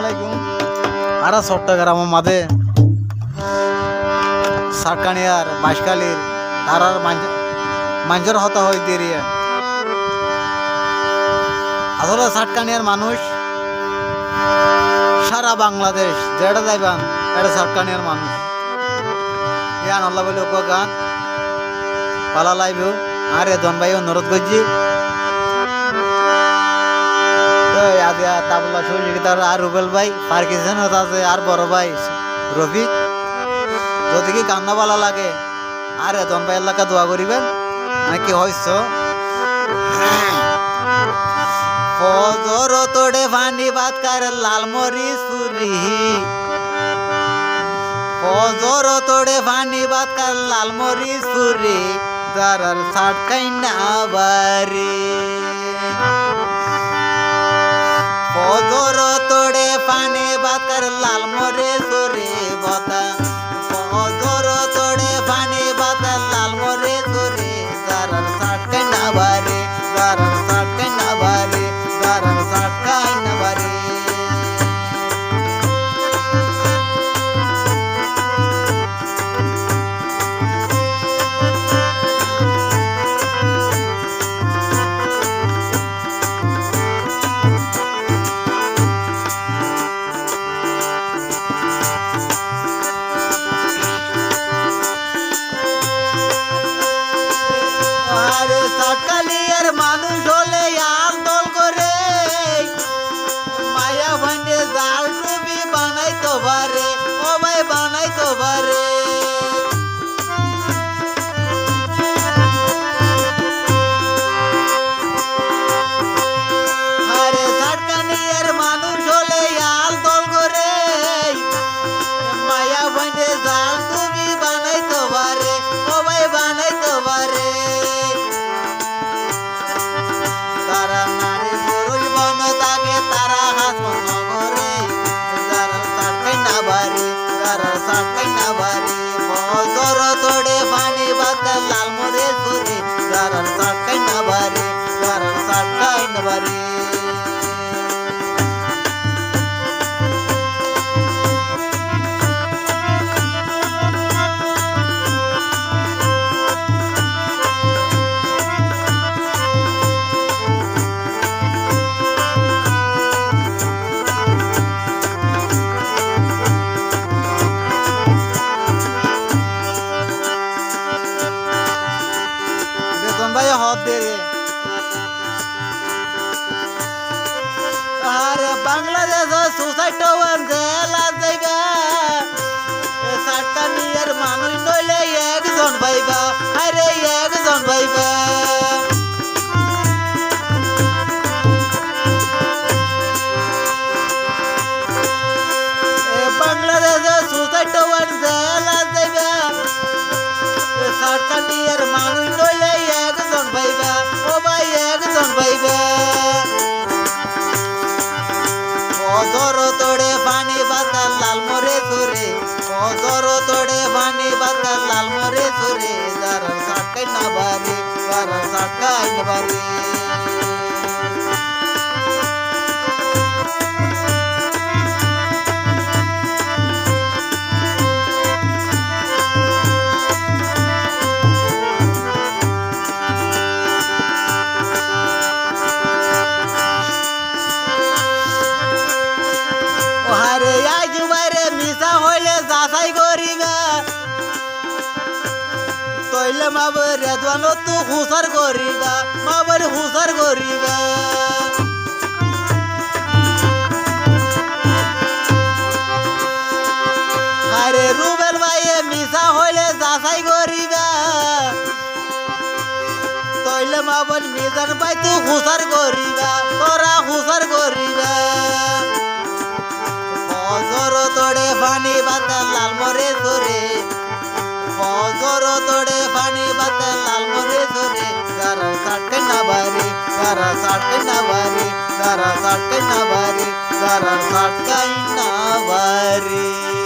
আলাইকুম। আরা চট্টগ্রাম মাঝে সারকানিয়ার বাঁশকালির তারার মাঞ্জর হত হই দিয়ে আসলে সাটকানিয়ার মানুষ সারা বাংলাদেশ যেটা যাইবান, এটা সাটকানিয়ার মানুষ। ইয়ান আল্লাহ বলে গান, পালা লাইব। আর এ জন ভাই অনুরোধ করছি তো তাবলা সহযোগিতার আর রুবেল ভাই পার্কিসনত আছে, আর বড় ভাই রফিক। যদি কি কান্না ভালো লাগে, আর এজন ভাই এলাকা দোয়া করিবেন নাকি হইছ? ফজর তোড়ে ভানি ভাত কার লাল মরি সুরি ফজর তোড়ে ভানি ভাত কার লাল মরি সুরি দারার সাট কাইনা বারে ফজর তোড়ে পানে বাতার লাল মরে আরে সকালিয়ার মানুষ হলে আন্দোল করে। মায়া ভান্ডে জাল টুপি বানাইতো পারে ও ভাই বানাইতো পারে। তারা সাটকাই না বাড়ি বজর তোড়ে পানি বাতা লাল মরে সুরে তারা বাংলাদেশ সুসাইড জেলা সাতটা সাতকানিয়ার মানুষ নইলে একজন ভাইবা অজর তোড়ে বানি বাতার লাল মরে সুরে যারা সাকাই না বারে যারা সাকাই না বারে মাবর রেদওয়ান তু হুসার করিবা মাবর হুসার করিবা। আরে রুবেল ভাইয়ে মিশা হইলে যাচাই করিবা। তইলে মাবর মিজান ভাই তু হুসার করিবা, তোরা হুসার করিবা। ফজর তোড়ে পানি বাতে লাল মরে ধরে ফজর তোড়ে পানি বাতে লাল মরে ধরে তারা সাটকে না বারে তারা সাটকে না বারে তারা সাটকে না বারে তারা সাটকাই না বারে